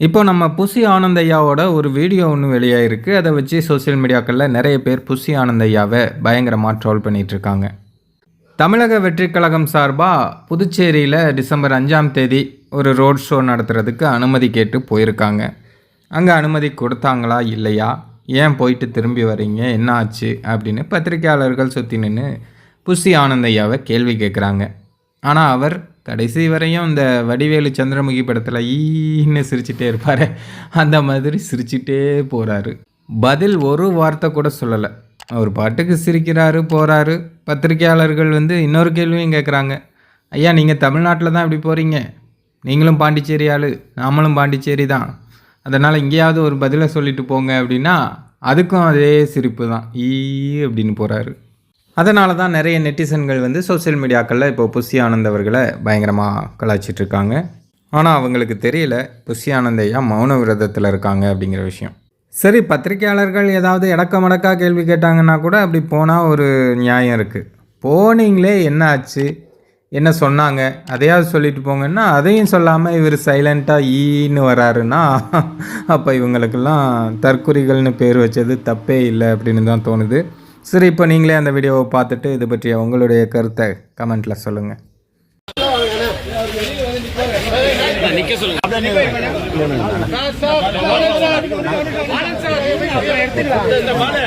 இப்போ நம்ம புசி ஆனந்தையாவோட ஒரு வீடியோ ஒன்று வெளியாயிருக்கு. அதை வச்சு சோஷியல் மீடியாக்களில் நிறைய பேர் புசி ஆனந்தையாவை பயங்கரமாக ட்ரோல் பண்ணிகிட்ருக்காங்க தமிழக வெற்றிக் கழகம் சார்பாக புதுச்சேரியில் டிசம்பர் அஞ்சாம் தேதி ஒரு ரோட் ஷோ நடத்துகிறதுக்கு அனுமதி கேட்டு போயிருக்காங்க. அங்கே அனுமதி கொடுத்தாங்களா இல்லையா? ஏன் போயிட்டு திரும்பி வர்றீங்க என்ன ஆச்சு? அப்படின்னு பத்திரிக்கையாளர்கள் சுற்றி நின்று புசி ஆனந்தையாவை கேள்வி கேட்குறாங்க ஆனால் அவர் கடைசி வரையும் இந்த வடிவேலு சந்திரமுகி படத்தில் ஈன்னு சிரிச்சிட்டே இருப்பார். அந்த மாதிரி சிரிச்சிட்டே போகிறாரு பதில் ஒரு வார்த்தை கூட சொல்லலை. அவர் பாட்டுக்கு சிரிக்கிறாரு போகிறாரு பத்திரிக்கையாளர்கள் வந்து இன்னொரு கேள்வியும் கேட்குறாங்க ஐயா நீங்கள் தமிழ்நாட்டில் தான் இப்படி போகிறீங்க நீங்களும் பாண்டிச்சேரி ஆள் நாமளும் பாண்டிச்சேரி தான். அதனால் எங்கேயாவது ஒரு பதிலை சொல்லிட்டு போங்க அப்படின்னா அதுக்கும் அதே சிரிப்பு தான். ஈ அப்படின்னு போகிறாரு அதனால தான் நிறைய நெட்டிசன்கள் வந்து சோஷியல் மீடியாக்களில் இப்போ புஷி ஆனந்த் அவர்களை பயங்கரமாக கலாய்ச்சிட்டு இருக்காங்க ஆனால் அவங்களுக்கு தெரியல புஷி ஆனந்த் ஐயா மௌன விரதத்தில் இருக்காங்க அப்படிங்கிற விஷயம். சரி பத்திரிக்கையாளர்கள் ஏதாவது இடக்கமடக்கா கேள்வி கேட்டாங்கன்னா கூட அப்படி போனால் ஒரு நியாயம் இருக்குது போனீங்களே என்ன ஆச்சு? என்ன சொன்னாங்க? அதையாவது சொல்லிட்டு போங்கன்னா அதையும் சொல்லாமல் இவர் சைலண்ட்டாக ஈன்னு வராருன்னா அப்போ இவங்களுக்கெல்லாம் தற்குறிகள்னு பேர் வச்சது தப்பே இல்லை அப்படின்னு தான் தோணுது. சரி இப்போ நீங்களே அந்த வீடியோவை பார்த்துட்டு இது பற்றிய உங்களுடைய கருத்தை கமெண்ட்டில் சொல்லுங்கள் நிக்க சொல்லுங்க இந்த மாலை.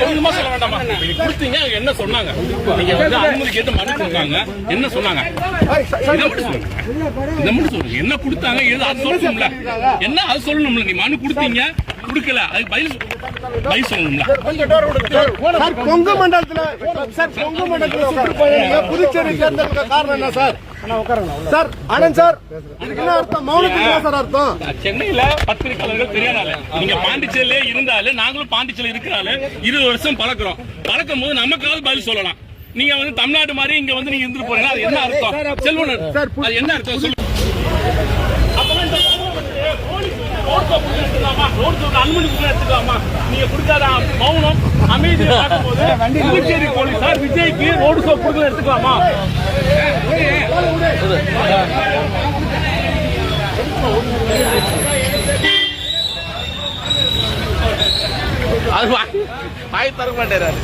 சொல்லுமா சொல்ல வேண்டாமா? நீங்க கொடுத்தீங்க, என்ன சொன்னாங்க? நீங்க வந்து அனுமதி கேட்டு மனு கொடுத்தாங்க. என்ன சொன்னாங்க? இதை மட்டும் சொல்லுங்க. இதை மட்டும் சொல்லுங்க. என்ன கொடுத்தாங்க? எது? அது சொல்லணும்ல. என்ன? அது சொல்லணும்ல. நீ மனு கொடுத்தீங்க. கொடுக்கல. அதுக்கு பதில் சார் கொங்கு மண்டலத்துல சார் கொங்கு மண்டலத்துல சுற்றுப்பயணிங்க புதுச்சேரி தேர்ந்தெடுக்க காரணம் என்ன சார்? சார் ஆனந்த் சார் இதுக்கு என்ன அர்த்தம்? மௌனத்துக்கு என்ன சார் அர்த்தம்? சென்னையில பத்திரிகையாளர்கள் தெரியாதால நீங்க பாண்டிச்சேரியிலே இருந்தாலும் நாங்களும் பாண்டிச்சேரியில இருக்கிறால இருபது வருஷம் பழக்கிறோம். பழக்கும் போது நமக்காவது பதில் சொல்லலாம். நீங்க வந்து தமிழ்நாடு மாதிரி இங்க வந்து நீங்க இருந்துட்டு போறீங்க அது என்ன அர்த்தம்? செல்வன் அது என்ன அர்த்தம் சொல்லு அப்பதான் இந்த போலீஸ் ரோட் ஷோ கொடுத்து எடுத்துக்கலாமா? ரோட் ஷோக்கு அனுமதி கொடுத்து எடுத்துக்கலாமா? நீங்க கொடுக்காத மௌனம் அமைதியை பார்க்கும்போது புதுச்சேரி போலீசார் விஜய்க்கு ரோடு ஷோ எடுத்துக்கலாமா அது வாய் வாய் தர மாட்டேறாரு.